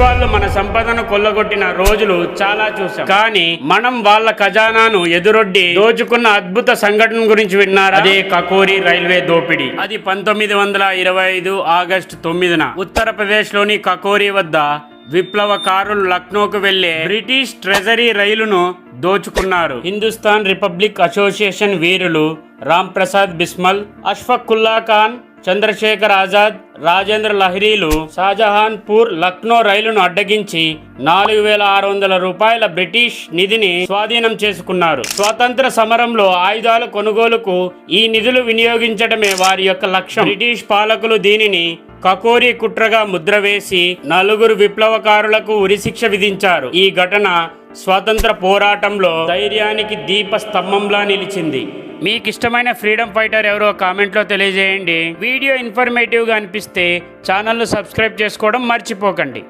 వాళ్ళు మన సంపదను కొల్లగొట్టిన రోజులు చాలా చూసాం కానీ మనం వాళ్ళ ఖజానాను ఎదురొడ్డి దోచుకున్న అద్భుత సంఘటన గురించి విన్నారు? అదే కకోరి రైల్వే దోపిడీ. అది పంతొమ్మిది వందల ఇరవై ఐదు ఆగస్టు తొమ్మిదిన ఉత్తరప్రదేశ్లోని కకోరి వద్ద విప్లవకారులు లక్నోకు వెళ్ళే బ్రిటిష్ ట్రెజరీ రైలును దోచుకున్నారు. హిందుస్థాన్ రిపబ్లిక్ అసోసియేషన్ వీరులు రామ్ ప్రసాద్ బిస్మల్ అష్ఫకుల్లా ఖాన్ చంద్రశేఖర్ ఆజాద్ రాజేంద్ర లహరీలు షాజహాన్పూర్ లక్నో రైలును అడ్డగించి నాలుగు వేల ఆరు వందల రూపాయల బ్రిటిష్ నిధిని స్వాధీనం చేసుకున్నారు. స్వాతంత్ర సమరంలో ఆయుధాల కొనుగోలుకు ఈ నిధులు వినియోగించడమే వారి యొక్క లక్ష్యం. బ్రిటిష్ పాలకులు దీనిని కకోరి కుట్రగా ముద్ర వేసి నలుగురు విప్లవకారులకు ఉరిశిక్ష విధించారు. ఈ ఘటన స్వాతంత్ర పోరాటంలో ధైర్యానికి దీప స్తంభంలా నిలిచింది. మీకు ఇష్టమైన ఫ్రీడమ్ ఫైటర్ ఎవరో కామెంట్లో తెలియజేయండి. వీడియో ఇన్ఫర్మేటివ్గా అనిపిస్తే ఛానల్ను సబ్స్క్రైబ్ చేసుకోవడం మర్చిపోకండి.